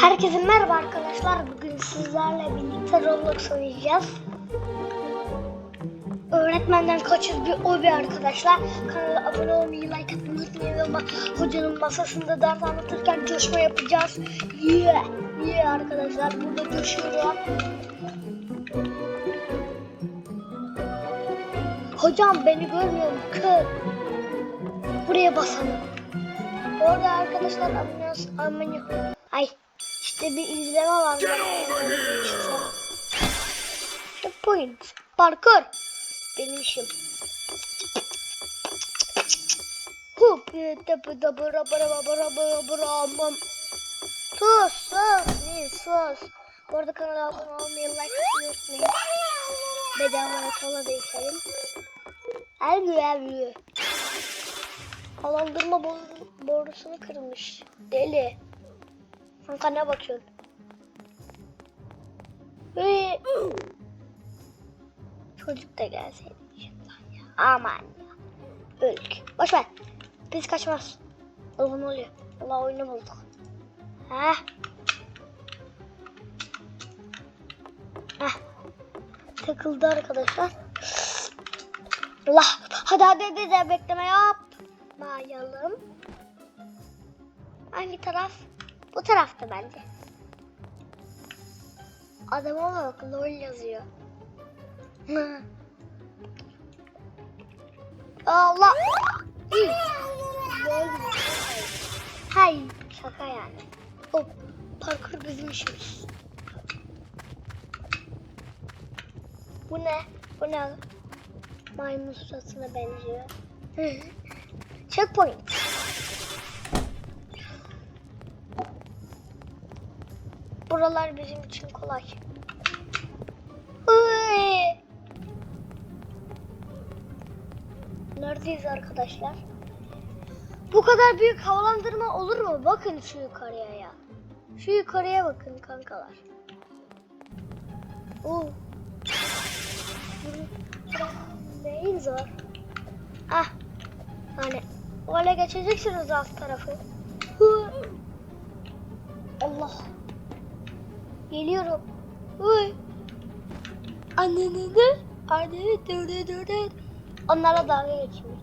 Herkese merhaba arkadaşlar. Bugün sizlerle birlikte Roblox oynayacağız. Öğretmenden kaçır bir o bir arkadaşlar. Kanala abone olmayı, like atmayı unutmayın ama hocanın masasında ders anlatırken coşma yapacağız. Yeah, yeah arkadaşlar. Burada coşuyorum. Hocam beni görmüyor mu? Kör. Buraya basalım. Orada arkadaşlar abone abone Ay işte bir izleme var. Checkpoint. Parkur. Benim işim. Hup. Tepe de bıra bıra bıra bıra bıra bıra. Sus sus. Sus. Bu arada kanala abone olmayı, like atmayı unutmayın. Bedava kola da içelim. Elbü elbü. Havalandırma boru- borusunu kırmış. Deli. Kanka ne bakıyorsun? Ve... Çocuk da gelseydi. ya. Aman ya. Öldük. Boş ver. Biz kaçmaz. Allah ne oluyor? Allah oyunu bulduk. Heh. Heh. Takıldı arkadaşlar. Allah. Hadi hadi hadi, bekleme yap. Mayalım. Hangi taraf? Bu tarafta bence. Adama bak lol yazıyor. Allah. Hay şaka yani. Hop. Parkur bizim işimiz. Bu ne? Bu ne? Maymun suratına benziyor. Checkpoint. Buralar bizim için kolay. Neredeyiz arkadaşlar? Bu kadar büyük havalandırma olur mu? Bakın şu yukarıya ya. Şu yukarıya bakın kankalar. Oo. Neyin zor? Ah. Hani öyle geçeceksiniz alt tarafı. Allah. Geliyorum. Uy. Anneni de. Anneni de de de Onlara dalga geçiyor.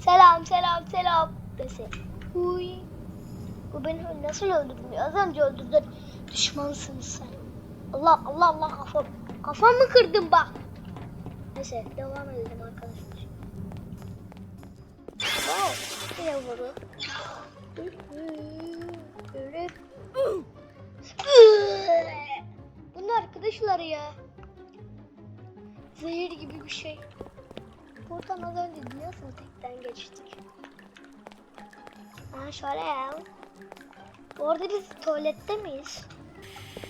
Selam selam selam. Dese. Uy. Bu beni nasıl öldürdün? Az önce öldürdün. Düşmansın sen. Allah Allah Allah kafam. Kafamı kırdın bak. Neyse devam edelim arkadaşlar. Wow. Yine arkadaşlar ya. Zehir gibi bir şey. Buradan az önce nasıl tekten geçtik? Ha şöyle ya. Bu biz tuvalette miyiz?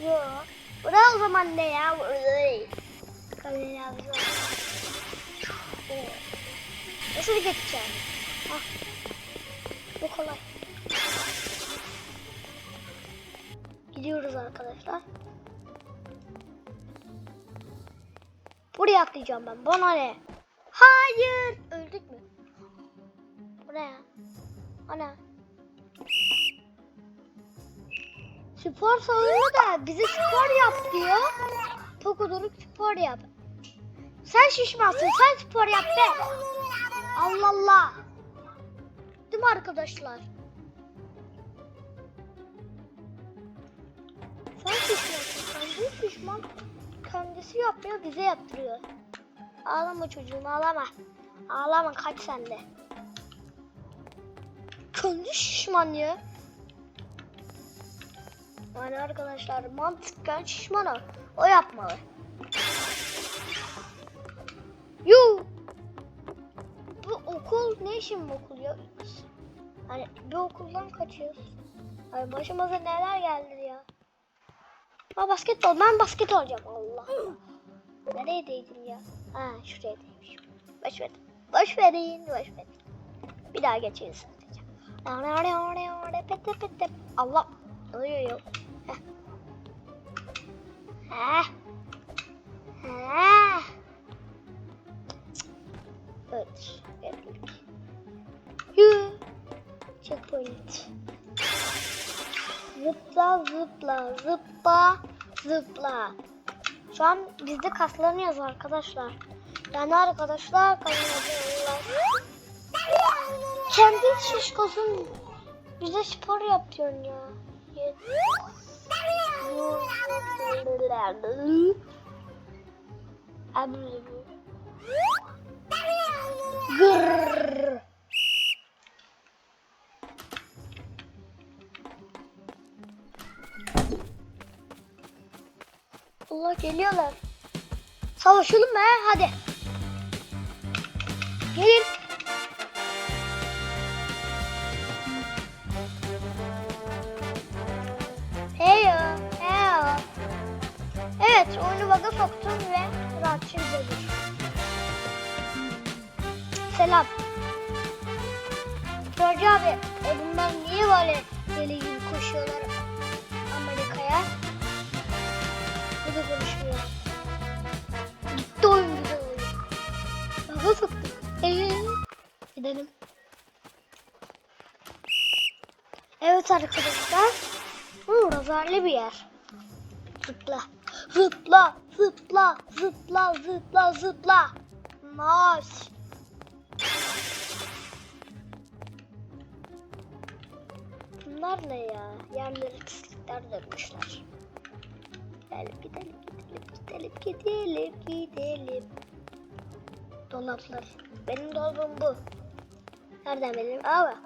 Yok. Bura o zaman ne ya? Kaleye yazıyor. Nasıl geçeceğim? Ah. Bu kolay. Gidiyoruz arkadaşlar. Buraya atlayacağım ben. Bana ne? Hayır. Öldük mü? Bu ne ya? Ana. Spor salonu da bize spor yap diyor. Tokuduruk spor yap. Sen şişmansın. Sen spor yap be. Allah Allah. Değil mi arkadaşlar? Sen şişmansın. Kendi şişman. Kendisi yapmıyor bize yaptırıyor. Ağlama çocuğum ağlama. Ağlama kaç sende. Kendi şişman ya. Yani arkadaşlar mantıken şişman o. O yapmalı. Yuh. Bu okul ne işin bu okul ya? Hani bir okuldan kaçıyoruz. Ay başımıza neler geldi ya. Ha basketbol. Ben basket olacağım. Allah Allah. Neredeydim ya? Ha şuraya değmişim. Boş verin. Boş verin. Boş verin. Bir daha geçeriz sadece. Pete pete. Allah. Ne oluyor ya? Heh. Heh. Zıpla zıpla zıpla. Şu an biz de kaslanıyoruz arkadaşlar. Yani arkadaşlar. Kendi şişkosun bize spor yapıyorsun ya. Gırrrr. Allah geliyorlar. Savaşalım mı? he? Hadi. Gelin. Heyo, heyo. Evet, oyunu baga soktum ve rahatça gidelim. Selam. George abi, e niye böyle deli gibi koşuyorlar Amerika'ya? Evet arkadaşlar. Bu razarlı bir yer. Zıpla. Zıpla. Zıpla. Zıpla. Zıpla. Zıpla. Nice. Bunlar ne ya? Yerlere pislikler dökmüşler. Gidelim gidelim gidelim gidelim gidelim gidelim. Dolaplar. Benim dolabım bu. Nereden benim? Aa bak.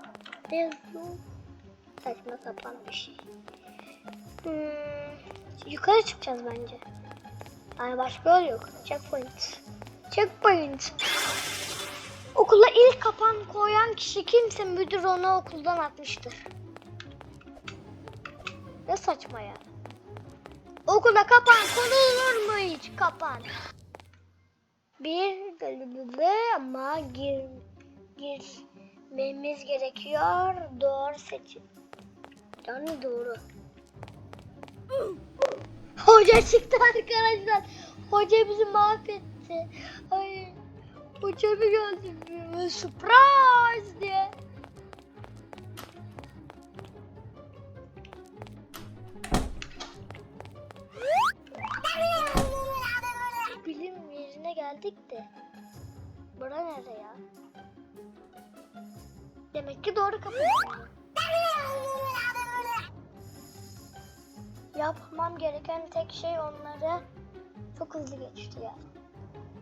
Saçma sapan bir şey. Hmm, yukarı çıkacağız bence. Yani başka yol yok. Checkpoint. Checkpoint. Okula ilk kapan koyan kişi kimse müdür onu okuldan atmıştır. Ne saçma ya. Okulda kapan konulur mu hiç kapan? Bir bölümde ama gir, girmemiz gerekiyor. Doğru seçim. Yani doğru. Hoca çıktı arkadaşlar. Hoca bizi mahvetti. Ay, hocamı gördüm. Surprise diye. Bilim yerine geldik de. Bura nerede ya? Demek ki doğru kapı. Yapmam gereken tek şey onları çok hızlı geçti ya.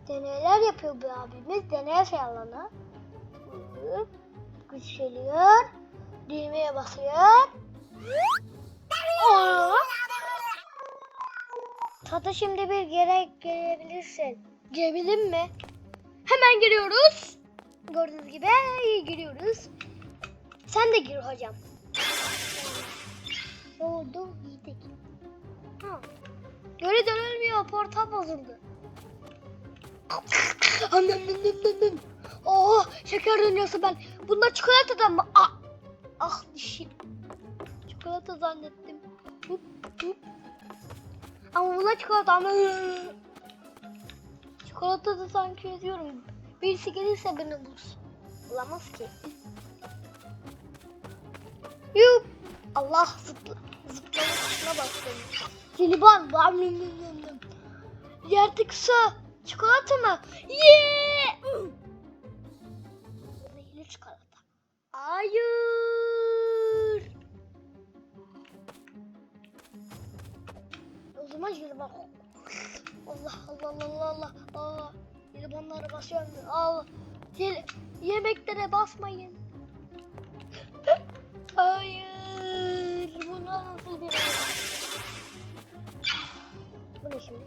Deneyler yapıyor bu abimiz. Deney alanı. Hıp, Güç geliyor. Düğmeye basıyor. Tata şimdi bir gerek gelebilirsin. Girebilir mi? Hemen giriyoruz. Gördüğünüz gibi giriyoruz. Sen de gir hocam. Ne oldu? Geri dönülmüyor. Portal bozuldu. Annem annem. Oh şeker dönüyorsa ben. Bunlar çikolatadan mı? Ah, ah dişim. Çikolata zannettim. Hup, hup. Ama bunlar çikolata ama. Çikolata da sanki ediyorum. Birisi gelirse beni bulsun. Bulamaz ki. Yup. Allah zıpla. Zıplama tuşuna bastım. Nım. Yerde kısa. Çikolata mı? Yeah! Zehirli çikolata. Hayır. O zaman jelibon. Allah Allah Allah Allah Allah. Jelibonlara basıyorum. Allah. Jel yemeklere basmayın. Hayır. Bu nasıl bir Şimdi?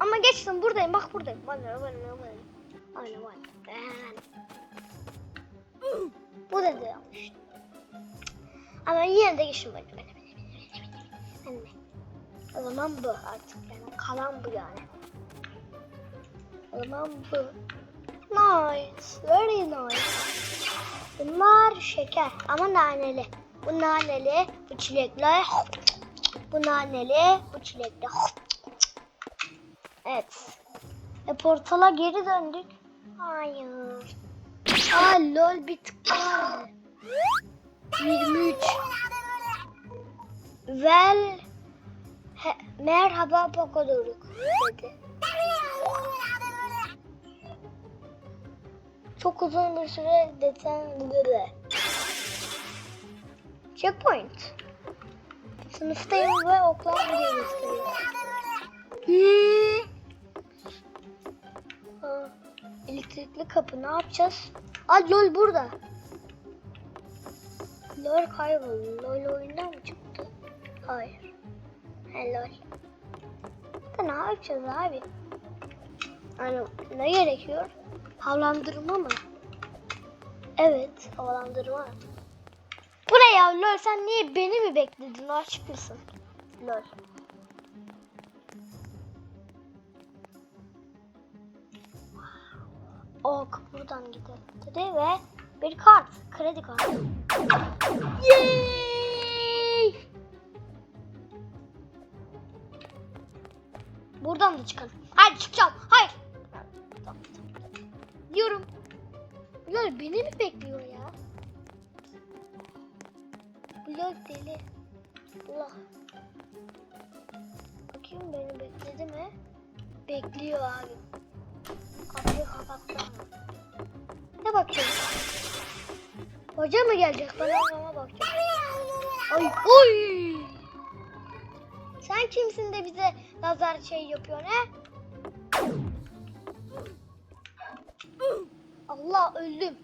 Ama geçtim buradayım bak buradayım. Bana bana bana. Aynen. Ben. Bu da yanlış. Ama yine de geçtim. Bana bana bana. O zaman bu artık yani kalan bu yani. O zaman bu. Nice. Very nice. Bunlar şeker ama naneli. Bu naneli, bu çilekli. Bu naneli, bu çilekli. Evet. E portala geri döndük. Hayır. Aa lol bir tık vardı. 23 Vel he, merhaba Pokodoruk dedi. Çok uzun bir süre deten dedi. Checkpoint. Sınıftayım ve oklar buraya gösteriyor. Hmm. Elektrikli kapı ne yapacağız? Aa lol burada. Lol kayboldu. Lol oyundan mı çıktı? Hayır. He lol. Da ne yapacağız abi? Hani ne gerekiyor? Havalandırma mı? Evet, havalandırma. Ya lol sen niye beni mi bekledin? Aşık mısın? Lol. Ok buradan gidelim dedi ve bir kart, kredi kartı. Yay! Buradan da çıkalım. Hayır çıkacağım. Bekliyor abi. Kapıyı kapattı. Ne bakıyorsun? Hoca mı gelecek? Ben ona bakacağım. Ay oy! Sen kimsin de bize nazar şey yapıyorsun he? Allah öldüm.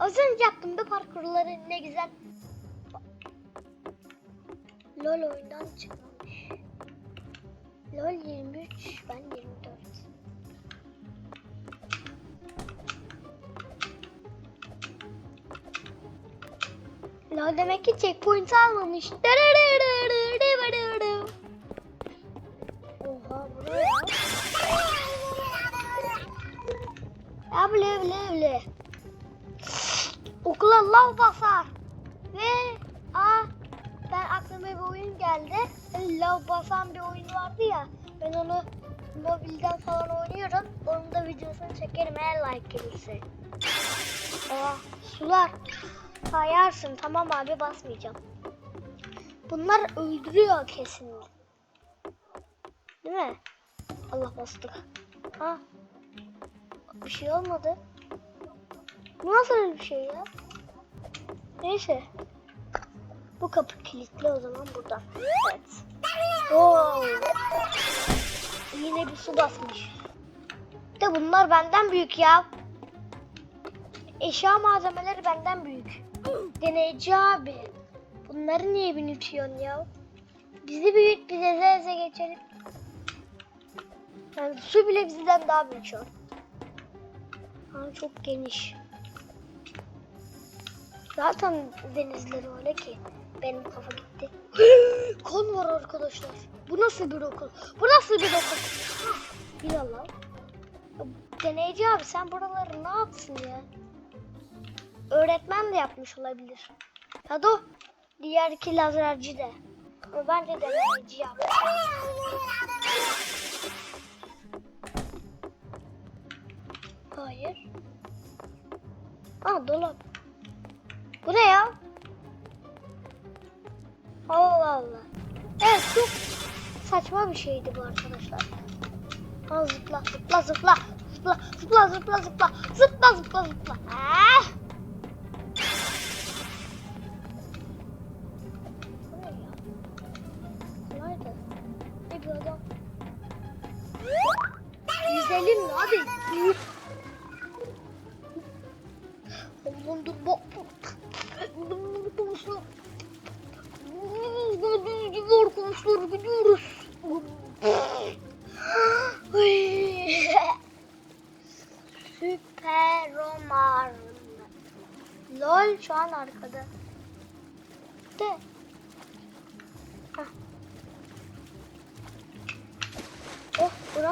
Az önce yaptım be parkurları ne güzel. LOL oyundan çıkmamış. LOL 23, ben 24. LOL demek ki checkpoint almamış. Oha buraya. Ya bile bile bile. Okula lav basar. Aklıma bir oyun geldi. Lav basan bir oyun vardı ya. Ben onu mobilden falan oynuyorum. Onun da videosunu çekerim eğer like gelirse. Aa sular. Sayarsın tamam abi basmayacağım. Bunlar öldürüyor kesin. Değil mi? Allah bastık. Ha. Bir şey olmadı. Bu nasıl bir şey ya? Neyse. Bu kapı kilitli o zaman buradan. Evet. Oo. Yine bir su basmış. De bunlar benden büyük ya. Eşya malzemeleri benden büyük. Deneyici abi. Bunları niye büyütüyorsun ya? Bizi büyüt biz eze eze geçelim. Yani su bile bizden daha büyük şu an. Çok geniş. Zaten denizleri öyle ki. Benim kafa gitti. Kon var arkadaşlar. Bu nasıl bir okul? Bu nasıl bir okul? Bir Allah. Deneyici abi sen buraları ne yapsın ya? Öğretmen de yapmış olabilir. Ya diğer iki lazerci de. Ama bence deneyici yapmış. Hayır. Aa dolap. Bu ne ya? Allah Allah. Evet çok saçma bir şeydi bu arkadaşlar. Aa, zıpla zıpla zıpla zıpla zıpla zıpla zıpla zıpla zıpla zıpla. Ah!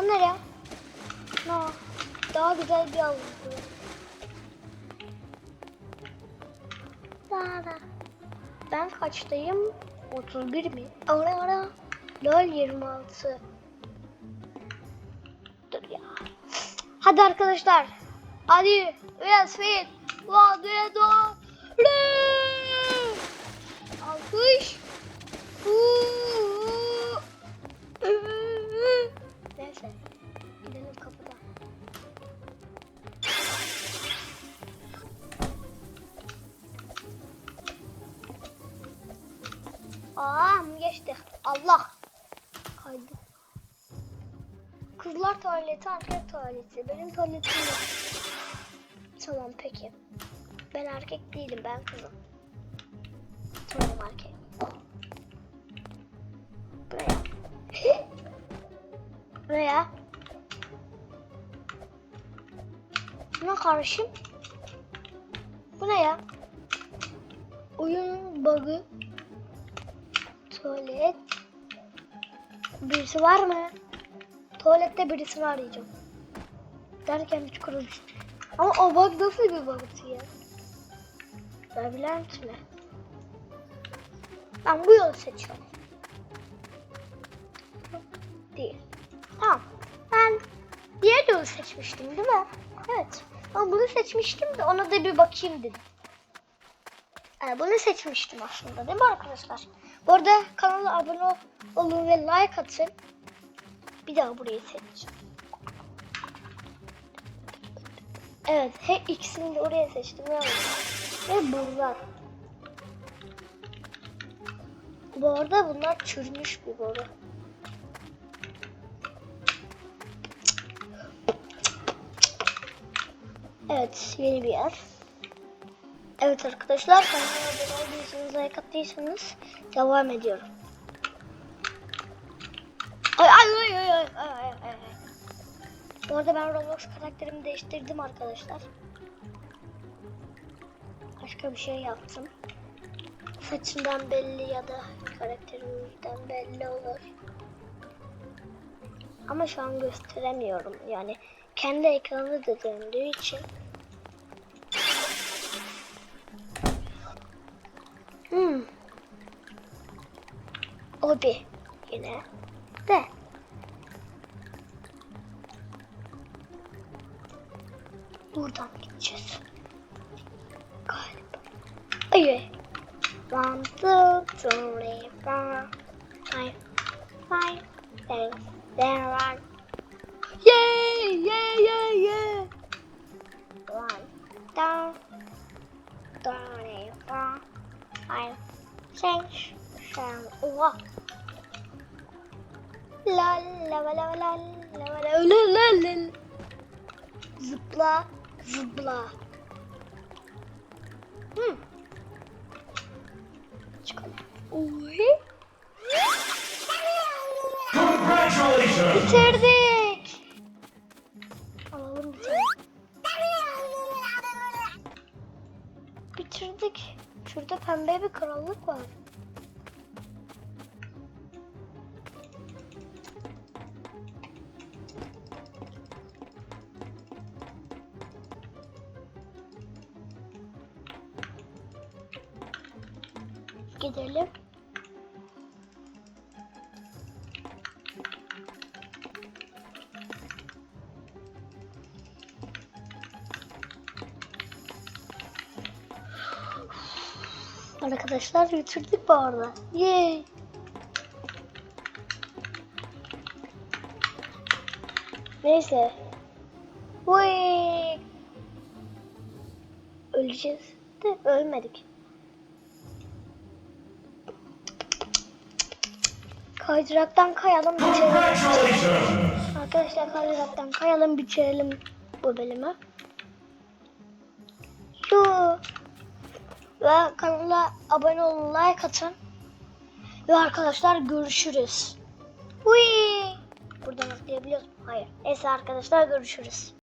Bura nereye? Ha, daha güzel bir havuz. Daha Ben kaçtayım? 31 mi? Ara ara. Lol 26. Dur ya. Hadi arkadaşlar. Hadi. Biraz fit. Hadi. Hadi. Aa geçti. Allah. Kaydı. Kızlar tuvaleti, erkek tuvaleti. Benim tuvaletim yok. Tamam peki. Ben erkek değilim, ben kızım. Tamam erkek. Buraya. Buraya. Bu ne kardeşim? Bu ne ya? Oyun bug'ı. Tuvalet. Birisi var mı? Tuvalette birisini arayacağım. Derken hiç kurulmuş. Ama o bug nasıl bir bug'tı ya? Labirent mi? Ben bu yolu seçiyorum. Değil. Tamam. Ben diğer yolu seçmiştim değil mi? Evet. Ama bunu seçmiştim de ona da bir bakayım dedim. Yani bunu seçmiştim aslında değil mi arkadaşlar? Bu arada kanala abone olun ve like atın. Bir daha burayı seçeceğim. Evet, her ikisini de oraya seçtim. Ve, ve bunlar. Bu arada bunlar çürümüş bir boru. Evet, yeni bir yer. Evet arkadaşlar, kanalıma abone olduysanız, like attıysanız devam ediyorum. Ay ay ay ay ay ay ay. Bu arada ben Roblox karakterimi değiştirdim arkadaşlar. Başka bir şey yaptım. Saçından belli ya da karakterimizden belli olur. Ama şu an gösteremiyorum. Yani kendi ekranı da döndüğü için. Hmm. Obi yine de. Buradan gideceğiz. Galiba. Ay. One, two, three, four, five, five, six, seven. Yay! Yay! Yay! Yay! One, two, three, four, five, six, seven. Oha! La la la la la la la la la la Zıpla, zıpla. Hmm. Çıkalım. Oy. Congratulations! Bitirdik. Alalım tane. Bitirdik. Şurada pembe bir krallık var. Arkadaşlar bitirdik bu arada. Yay. Neyse. Vay. Öleceğiz de ölmedik. Kaydıraktan kayalım bitirelim. Arkadaşlar kaydıraktan kayalım bitirelim bu bölümü. Şu ve kanala abone olun, like atın. Ve arkadaşlar görüşürüz. Hui! Buradan atlayabiliyoruz? Hayır. Neyse arkadaşlar görüşürüz.